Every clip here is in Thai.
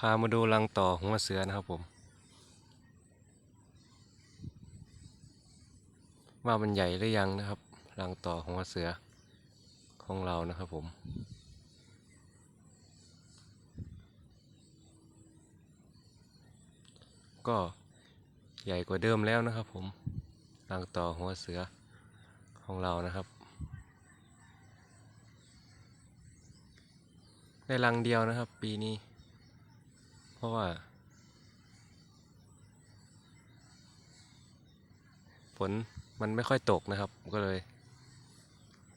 พามาดูรังต่อหัวเสือนะครับผม ว่ามันใหญ่หรือยังนะครับ รังต่อหัวเสือของเรานะครับผม ก็ใหญ่กว่าเดิมแล้วนะครับผม รังต่อหัวเสือของเรานะครับได้รังเดียวนะครับ ปีนี้ ราะว่า ฝนมันไม่ค่อยตกนะครับ ก็เลย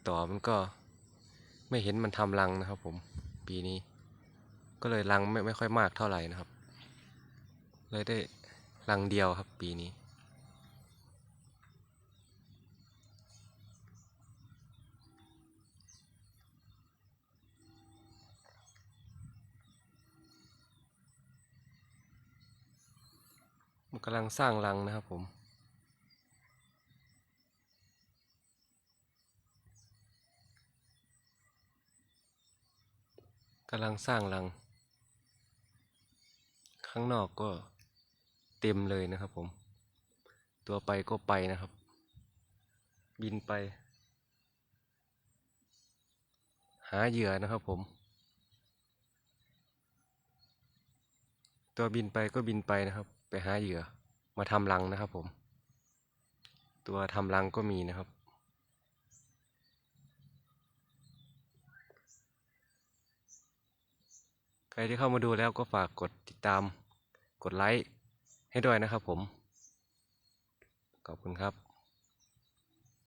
ต่อมันก็ไม่เห็นมันทำรังนะครับผมปีนี้ ก็เลยรังไม่ไม่ค่อยมากเท่าไหร่นะครับ เลยได้รังเดียวครับปีนี้ กำลังสร้างรังนะครับผม กำลังสร้างรัง ข้างนอกก็เต็มเลยนะครับผม ตัวไปก็ไปนะครับ บินไป หาเหยื่อนะครับผม ตัวบินไปก็บินไปนะครับ ไปหาเหยื่อมาทำรังนะครับผม ตัวทำรังก็มีนะครับ ใครที่เข้ามาดูแล้วก็ฝากกดติดตาม กดไลค์ให้ด้วยนะครับผม ขอบคุณครับ